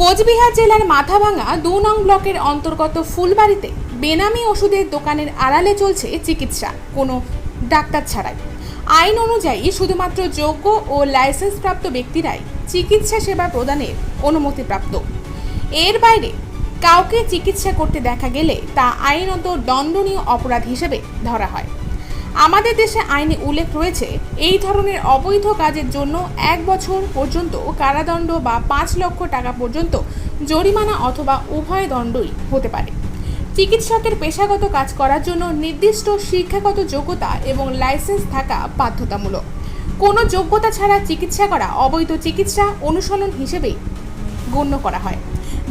কোচবিহার জেলার মাথাভাঙা দু নং ব্লকের অন্তর্গত ফুলবাড়িতে বেনামি ওষুধের দোকানের আড়ালে চলছে চিকিৎসা, কোনো ডাক্তার ছাড়াই। আইন অনুযায়ী শুধুমাত্র যোগ্য ও লাইসেন্সপ্রাপ্ত ব্যক্তিরাই চিকিৎসা সেবা প্রদানের অনুমতিপ্রাপ্ত। এর বাইরে কাউকে চিকিৎসা করতে দেখা গেলে তা আইনত দণ্ডনীয় অপরাধ হিসেবে ধরা হয়। আমাদের দেশে আইনে উল্লেখ রয়েছে, এই ধরনের অবৈধ কাজের জন্য এক বছর পর্যন্ত কারাদণ্ড বা পাঁচ লক্ষ টাকা পর্যন্ত জরিমানা অথবা উভয় দণ্ডই হতে পারে। চিকিৎসকের পেশাগত কাজ করার জন্য নির্দিষ্ট শিক্ষাগত যোগ্যতা এবং লাইসেন্স থাকা বাধ্যতামূলক। কোনো যোগ্যতা ছাড়া চিকিৎসা করা অবৈধ চিকিৎসা অনুসরণ হিসেবেই গণ্য করা হয়,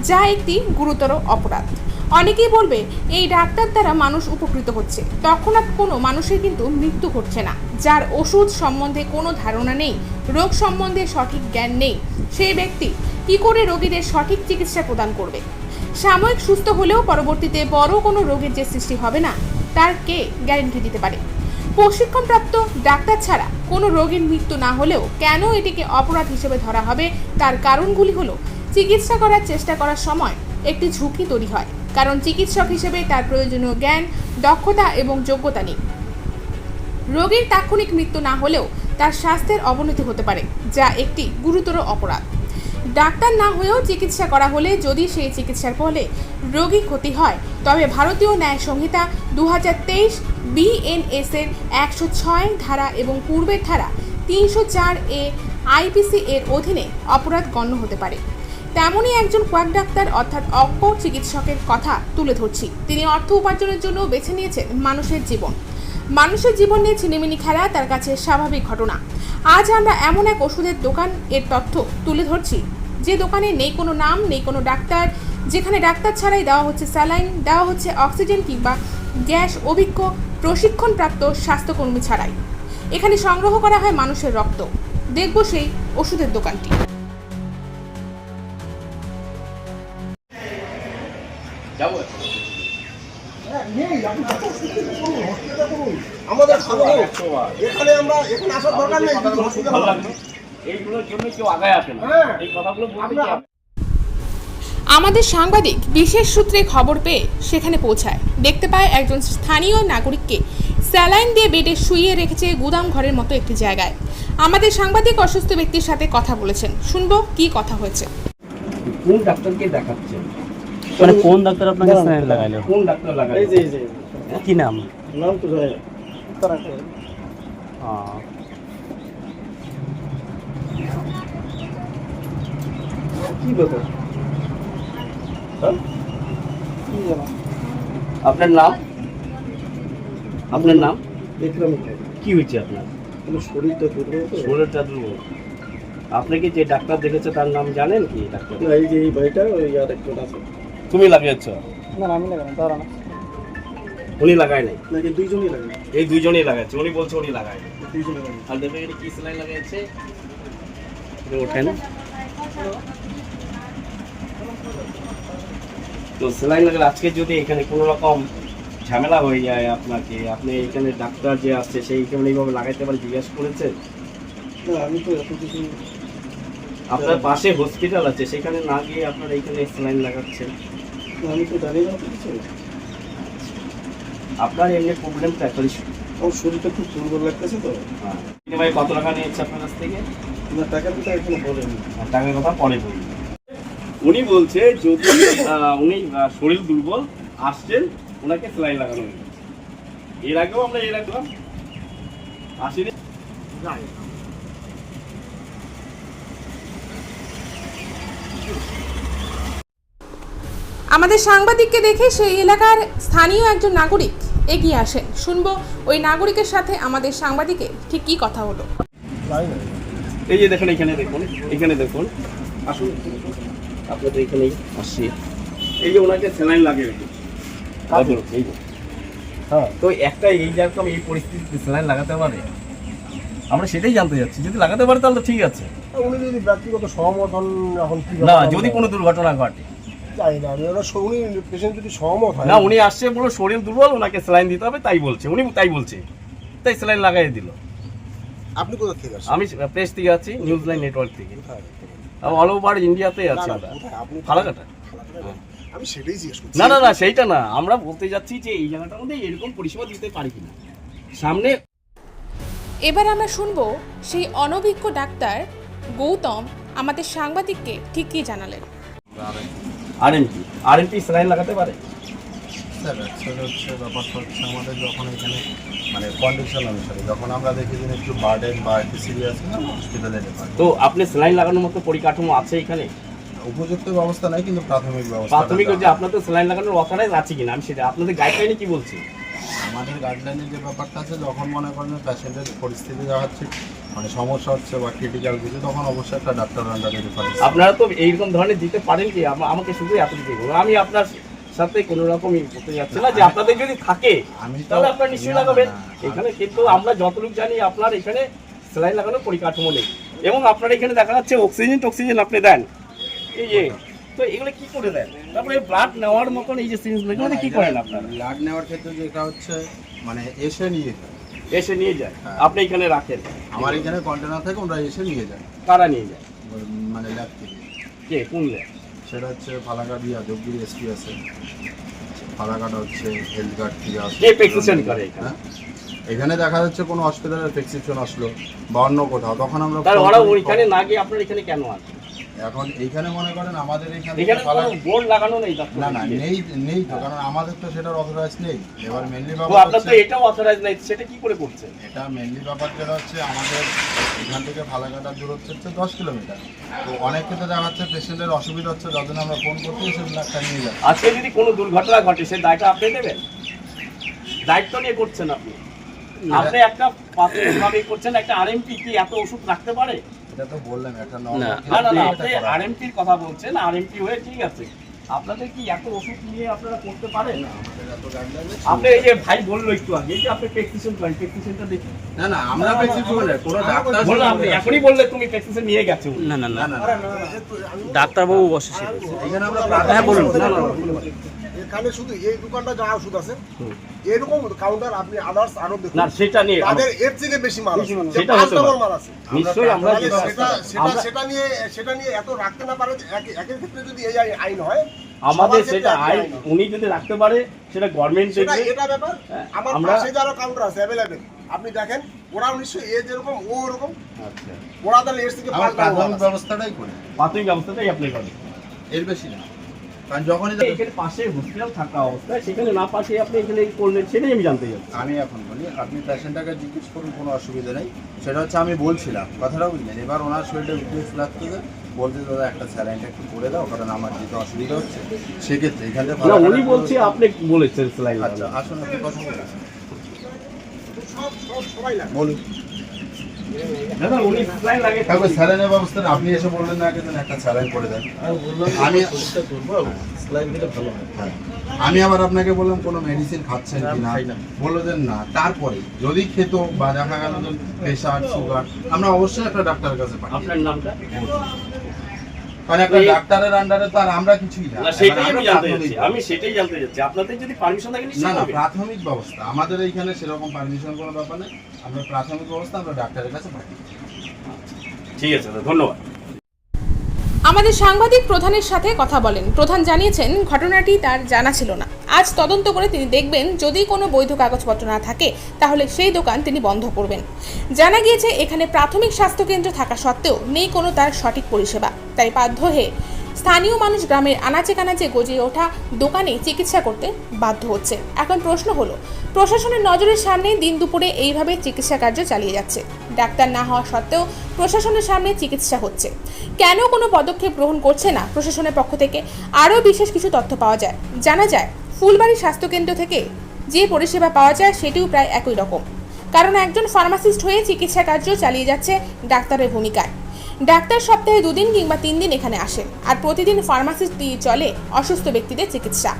যা একটি গুরুতর অপরাধ। অনেকেই বলবে, এই ডাক্তার দ্বারা মানুষ উপকৃত হচ্ছে। তৎক্ষণাৎ কোনো মানুষের কিন্তু মৃত্যু ঘটছে না। যার ওষুধ সম্বন্ধে কোনো ধারণা নেই, রোগ সম্বন্ধে সঠিক জ্ঞান নেই, সেই ব্যক্তি কি করে রোগীদের সঠিক চিকিৎসা প্রদান করবে? সাময়িক সুস্থ হলেও পরবর্তীতে বড় কোনো রোগের যে সৃষ্টি হবে না, তার কে গ্যারেন্টি দিতে পারে? প্রশিক্ষণপ্রাপ্ত ডাক্তার ছাড়া কোনো রোগীর মৃত্যু না হলেও কেন এটিকে অপরাধ হিসেবে ধরা হবে? তার কারণগুলি হলো, চিকিৎসা করার চেষ্টা করার সময় একটি ঝুঁকি তৈরি হয়। কারণ চিকিৎসক হিসেবে তার প্রয়োজনীয় জ্ঞান, দক্ষতা এবং যোগ্যতা নেই। রোগীর তাৎক্ষণিক মৃত্যু না হলেও তার স্বাস্থ্যের অবনতি হতে পারে, যা একটি গুরুতর অপরাধ। ডাক্তার না হয়েও চিকিৎসা করা হলে যদি সেই চিকিৎসার ফলে রোগী ক্ষতি হয়, তবে ভারতীয় ন্যায় সংহিতা দু হাজার তেইশ বিএনএস এর একশো ছয় ধারা এবং পূর্বের ধারা তিনশো চার এ আইপিসি এর অধীনে অপরাধ গণ্য হতে পারে। তেমনই একজন কোয়াক ডাক্তার অর্থাৎ অজ্ঞ চিকিৎসকের কথা তুলে ধরছি। তিনি অর্থ উপার্জনের জন্য বেছে নিয়েছেন মানুষের জীবন। মানুষের জীবন নিয়ে ছিনিমিনি খেলা তার কাছে স্বাভাবিক ঘটনা। আজ আমরা এমন এক ওষুধের দোকান এর তথ্য তুলে ধরছি। যে দোকানে নেই কোনো নাম, নেই কোনো ডাক্তার, যেখানে ডাক্তার ছাড়াই দেওয়া হচ্ছে স্যালাইন, দেওয়া হচ্ছে অক্সিজেন কিংবা গ্যাস অভিজ্ঞ, প্রশিক্ষণপ্রাপ্ত স্বাস্থ্যকর্মী ছাড়াই। এখানে সংগ্রহ করা হয় মানুষের রক্ত। দেখব সেই ওষুধের দোকানটি। যাব। আমাদের এখানে আমরা এখানে আসার দরকার নেই যদি অসুবিধা ভালো হয়। লাগল এইগুলোর জন্য কেউ আগায় আসে না। এই কথাগুলো বলতে আমরা- কি হবে? আমাদের সাংবাদিক বিশেষ সূত্রে খবর পেয়ে সেখানে পৌঁছায়। দেখতে পায় একজন স্থানীয় নাগরিককে স্যালাইন দিয়ে বেডে শুইয়ে রেখেছে গুদাম ঘরের মতো একটি জায়গায়। আমাদের সাংবাদিক অসুস্থ ব্যক্তির সাথে কথা বলেছেন। শুনব কি কথা হয়েছে। কোন ডাক্তারকে দেখাচ্ছেন? মানে কোন ডাক্তার আপনাকে স্যালাইন লাগাইলো? কোন ডাক্তার লাগায় এই যে এই যে কি নাম? নাম তো জানি না। আহ, কি ব্যাপার? হ্যাঁ? আপনার নাম? আপনার নাম? দেখলাম তো। কি হয়েছে আপনার? কিন্তু শরীরটা দুর্বল তো। শরীরটা দুর্বল। আপনাকে যে ডাক্তার দেখেছে তার নাম জানেন কি ডাক্তার? না, এই যে এই বাড়িটা ওই আর একজন আছে। তুমি লাগিয়েছ? না না, আমি লাগানো তারা না। উনি লাগায় নাই? নাকি দুইজনই লাগে এই দুইজনই লাগাচ্ছে উনি বলছে উনি লাগায় নাই। দুইজনই লাগে আর দেখবে এটা কি সেলাই লাগাচ্ছে এটা ওঠেন তো সেলাই লাগালে আজকে যদি এখানে কোনো রকম ঝামেলা হয়ে যায় আপনাকে আপনি এখানে ডাক্তার যে আসছে সেই এখানে এইভাবে লাগাইতে পারে জিজ্ঞাসা করেছে? না আমি তো এত কিছু আপনার পাশে হসপিটাল আছে সেখানে না গিয়ে আপনার এইখানে সেলাইন লাগাচ্ছেন। আমি তো জানি না। আপনার এমনি প্রবলেমটা শুরু। আমার শরীরটা খুব দুর্বল লাগতেছে তো। হ্যাঁ। বিনিময়ে কত টাকা নিয়েছে আপনার কাছ থেকে? না টাকা তো এখনও বলেনি। আর টাকার কথা পরে বলি উনি বলছে যদি উনি শরীর দুর্বল আসছেন ওনাকে সেলাই লাগানো হয়েছে। এর আগেও আমরা এর আগেও আসিনি। আমাদের সাংবাদিককে দেখে সেই এলাকার স্থানীয় একজন নাগরিক এগিয়ে আসেন। শুনব ওই নাগরিকের সাথে আমাদের সাংবাদিকের ঠিক কী কথা হলো। এই যে দেখুন এখানে দেখুন এখানে দেখুন। আসুন। আপনাদের এখানেই আসছি। এই যে ওনাকে সেলাইন লাগিয়ে রেখেছে। দেখুন, এই যে। হ্যাঁ। তো একটা এই যেরকম এই পরিস্থিতিতে সেলাইন লাগাতে পারে আমরা সেটাই জানতে যাচ্ছি। যদি লাগাতে পারে তাহলে তো ঠিক আছে। উনি যদি ব্যক্তিগত সহমত এখন কি না যদি কোনো দুর্ঘটনা ঘটে। না ওরা উনি পেশেন্ট যদি সহমত হয়। না উনি আসছে পুরো শরীর দুর্বল ওনাকে সেলাইন দিতে হবে তাই বলছে। উনি তাই বলছে। তাই সেলাইন লাগাই দিল। আপনি কোথা থেকে আসছেন? আমি প্রেস থেকে আছি নিউজ লাইন নেটওয়ার্ক থেকে অল ওভার ইন্ডিয়াতে না, আছে ফালাকাটা আমি সেটাই জিজ্ঞেস করছি। না না না সেইটা না। আমরা বলতে যাচ্ছি যে এই জায়গাটার মধ্যে এরকম পরিষেবা দিতে পারি কিনা। সামনে এবার আমরা শুনব সেই অনভিজ্ঞ ডাক্তার গৌতম আমাদের সাংবাদিককে ঠিক কী জানালেন আরএমপি আরএমপি স্যালাইন লাগাতে পারে? স্যার অ্যাকচুয়ালি হচ্ছে ব্যাপারটা হচ্ছে আমাদের যখন এখানে মানে কন্ডিশন অনুসারে যখন আমরা দেখি যে একটু বার্ডেন বা একটু সিরিয়াস না হসপিটালে তো আপনি স্যালাইন লাগানোর মতো পরিকাঠামো আছে এখানে? উপযুক্ত ব্যবস্থা নাই কিন্তু প্রাথমিক ব্যবস্থা প্রাথমিক যে আপনাদের স্যালাইন লাগানোর অথরাইজ আছে কিনা? আমি সেটা আপনাদের গাইডলাইনে কি বলছি? আমাদের গাইডলাইনের যে ব্যাপারটা আছে যখন মনে করেন প্যাশেন্টের পরিস্থিতি দেখাচ্ছে মানে সমস্যা হচ্ছে বা ক্রিটিক্যাল কিছু তখন অবশ্যই একটা ডাক্তার আন্ডারে রেফারেন্স আপনারা তো এইরকম ধরনের দিতে পারেন কি? আমা- আমাকে শুধু এতটুকু বলুন। আমি আপনার সাথে কোনো রকম ই করতে যাচ্ছি না যে আপনাদের যদি থাকে আমি তাহলে আপনারা নিশ্চয়ই লাগাবেন। এখানে কিন্তু আমরা যতটুকু জানি আপনার এখানে স্যালাইন লাগানোর পরিকাঠামো নেই। এবং আপনার এখানে দেখা যাচ্ছে অক্সিজেন টক্সিজেন আপনি দেন। এই যে তো এগুলো কি করে দেন তারপরে ব্লাড নেওয়ার মতন এই যে সিরিজগুলো এগুলো কি করেন আপনারা? ব্লাড নেওয়ার ক্ষেত্রে যেটা হচ্ছে মানে এসে নিয়ে যায়। এসে নিয়ে যায়? হ্যাঁ। আপনি এখানে রাখেন। আমার এখানে কন্টেনার থেকে ওরা এসে নিয়ে যায়। কারা নিয়ে যায়? মানে ল্যাব থেকে। কে কোন ল্যাব? সেটা হচ্ছে ফালাকাট যোগগিরি এসপি আছে। ফালাকাট হচ্ছে হেলথ কার্ড থেকে আসে কে প্রেসক্রিপশন করে এখানে? হ্যাঁ? এখানে দেখা যাচ্ছে কোনো হসপিটালের প্রেসক্রিপশন আসলো বা অন্য কোথাও। তখন আমরা তাহলে ওরা ওইখানে না গিয়ে আপনার এখানে কেন আছে এখন এইখানে মনে করেন আমাদের এখানে এখানে কোনো ফালাকাট- বোর্ড লাগানো নেই না না নেই নেই তো কারণ আমাদের তো সেটার অথরাইজ নেই। এবার মেনলি ব্যাপার আপনার তো এটাও অথরাইজ নাই সেটা কি করে করছেন এটা মেনলি ব্যাপার যেটা হচ্ছে আমাদের এখান থেকে ফালাকাটার দূরত্ব হচ্ছে দশ কিলোমিটার। তো অনেক ক্ষেত্রে দেখা যাচ্ছে পেশেন্টের অসুবিধা হচ্ছে যখন আমরা ফোন করতে সে ডাক্তার নিয়ে যাচ্ছে। আজকে যদি কোনো দুর্ঘটনা ঘটে সে দায়টা আপনি নেবেন দায়িত্ব নিয়ে করছেন আপনি? আপনি একটা প্রাথমিকভাবে করছেন একটা আরএমপি কি এত ওষুধ রাখতে পারে? এটা তো বললেন একটা না না না আপনি আরএমপির কথা বলছেন আরএমপি হয়ে ঠিক আছে আপনাদের কি এত ওষুধ নিয়ে আপনারা করতে পারেন আপনি এই যে ভাই বলল একটু আগে যে আপনি প্রেসক্রিপশন করেন প্রেসক্রিপশনটা দেখি না না আমরা প্রেসক্রিপশন না কোনো ডাক্তার বললাম আপনি এখনই বললে তুমি প্রেসক্রিপশন নিয়ে গেছো না না না না না ডাক্তারবাবু বসে এখানে আমরা হ্যাঁ, বলুন। এখানে শুধু এই দোকানটা যা ওষুধ আছে এরকম কাউন্টার আপনি আদার্স আরও দেখুন। না সেটা নিয়ে তাদের এর থেকে বেশি মাল আছে। সেটা হতে পারে। মাল আছে। নিশ্চয়ই আমরা সেটা সেটা সেটা নিয়ে সেটা নিয়ে এত রাখতে না পারে একের ক্ষেত্রে যদি এই আইন হয় আমাদের সেটা আইন। উনি যদি রাখতে পারে সেটা গভর্নমেন্ট দেখবে। এটা ব্যাপার। হ্যাঁ, আমার পাশে যারা কাউন্টার আছে অ্যাভেলেবেল আপনি দেখেন ওরা নিশ্চয়ই এ যেরকম ও ওরকম। আচ্ছা। ওরা তাহলে এর থেকে প্রাথমিক ব্যবস্থাটাই করি। প্রাথমিক ব্যবস্থাটাই আপনি করেন এর বেশি না। কারণ যখনই এখানে পাশে হসপিটাল থাকা অবস্থায় সেখানে না পাশে আপনি এখানে করলেন সেটাই আমি জানতে চাচ্ছি। আমি এখন বলি আপনি পেশেন্টটাকে জিজ্ঞেস করুন কোনো অসুবিধা নেই। সেটা হচ্ছে আমি বলছিলাম কথাটা বুঝলেন? এবার ওনার শরীরে উইকনেস লাগতেছে বলতে দাদা একটা স্যালাইনটা একটু করে দাও কারণ আমার যেতে অসুবিধা হচ্ছে। সেক্ষেত্রে এখানে উনি বলছে আপনি বলেছেন স্লাইড আচ্ছা আসুন আপনি কথা বলুন। সব সব সবাই বলুন দাদা উনি স্লাইড লাগে তারপর স্যালাইনের ব্যবস্থা আপনি এসে বললেন না আগে একটা স্যালাইন করে দেন। আমি হ্যাঁ। আমি আবার আপনাকে বললাম কোনো মেডিসিন খাচ্ছেন কি না। বলল যে না। তারপরে যদি খেত বা দেখা গেল যে প্রেশার সুগার আমরা অবশ্যই একটা ডাক্তারের কাছে পাঠাই আপনার নামটা? এই- ডাক্তারের আন্ডারে তো আর আমরা কিছুই না। সেটাই আমি জানতে আমি সেটাই জানতে আপনাদের যদি পারমিশন থাকে না না প্রাথমিক ব্যবস্থা। আমাদের এইখানে সেরকম পারমিশন কোনো ব্যাপার নেই। আমরা প্রাথমিক ব্যবস্থা আমরা ডাক্তারের কাছে পাঠাই ঠিক আছে ধন্যবাদ। আমাদের সাংবাদিক প্রধানের সাথে কথা বলেন। প্রধান জানিয়েছেন, ঘটনাটি তার জানা ছিল না। আজ তদন্ত করে তিনি দেখবেন, যদি কোনো বৈধ কাগজপত্র না থাকে, তাহলে সেই দোকান তিনি বন্ধ করবেন। জানা গিয়েছে, এখানে প্রাথমিক স্বাস্থ্যকেন্দ্র থাকা সত্ত্বেও নেই কোনো তার সঠিক পরিষেবা। তাই বাধ্য হয়ে স্থানীয় মানুষ গ্রামের আনাচে কানাচে গজিয়ে ওঠা দোকানে চিকিৎসা করতে বাধ্য হচ্ছে। এখন প্রশ্ন হলো, প্রশাসনের নজরের সামনে দিন দুপুরে এইভাবে চিকিৎসা কার্য চালিয়ে যাচ্ছে। ডাক্তার না হওয়া সত্ত্বেও প্রশাসনের সামনে চিকিৎসা হচ্ছে। কেন কোনো পদক্ষেপ গ্রহণ করছে না প্রশাসনের পক্ষ থেকে? আরও বিশেষ কিছু তথ্য পাওয়া যায়। জানা যায়, ফুলবাড়ি স্বাস্থ্যকেন্দ্র থেকে যে পরিষেবা পাওয়া যায় সেটিও প্রায় একই রকম। কারণ একজন ফার্মাসিস্ট হয়ে চিকিৎসা কার্য চালিয়ে যাচ্ছে ডাক্তারের ভূমিকায়। ডাক্তার সপ্তাহে দুদিন কিংবা তিন দিন এখানে আসেন আর প্রতিদিন ফার্মাসিস্ট দিয়ে চলে অসুস্থ ব্যক্তিদের চিকিৎসা।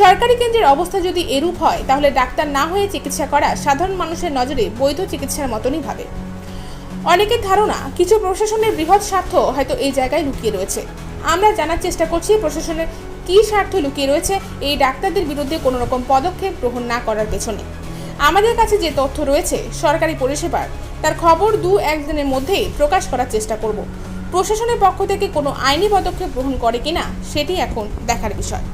সরকারি কেন্দ্রের অবস্থা যদি এরূপ হয়, তাহলে ডাক্তার না হয়ে চিকিৎসা করা সাধারণ মানুষের নজরে বৈধ চিকিৎসার মতনই ভাবে। অনেকের ধারণা, কিছু প্রশাসনের বৃহৎ স্বার্থ হয়তো এই জায়গায় লুকিয়ে রয়েছে। আমরা জানার চেষ্টা করছি প্রশাসনের কী স্বার্থ লুকিয়ে রয়েছে এই ডাক্তারদের বিরুদ্ধে কোনো রকম পদক্ষেপ গ্রহণ না করার পেছনে। আমাদের কাছে যে তথ্য রয়েছে, সরকারি পরিষেবার তার খবর দু একদিনের মধ্যেই প্রকাশ করার চেষ্টা করব। প্রশাসনের পক্ষ থেকে কোনো আইনি পদক্ষেপ গ্রহণ করে কিনা, সেটি এখন দেখার বিষয়।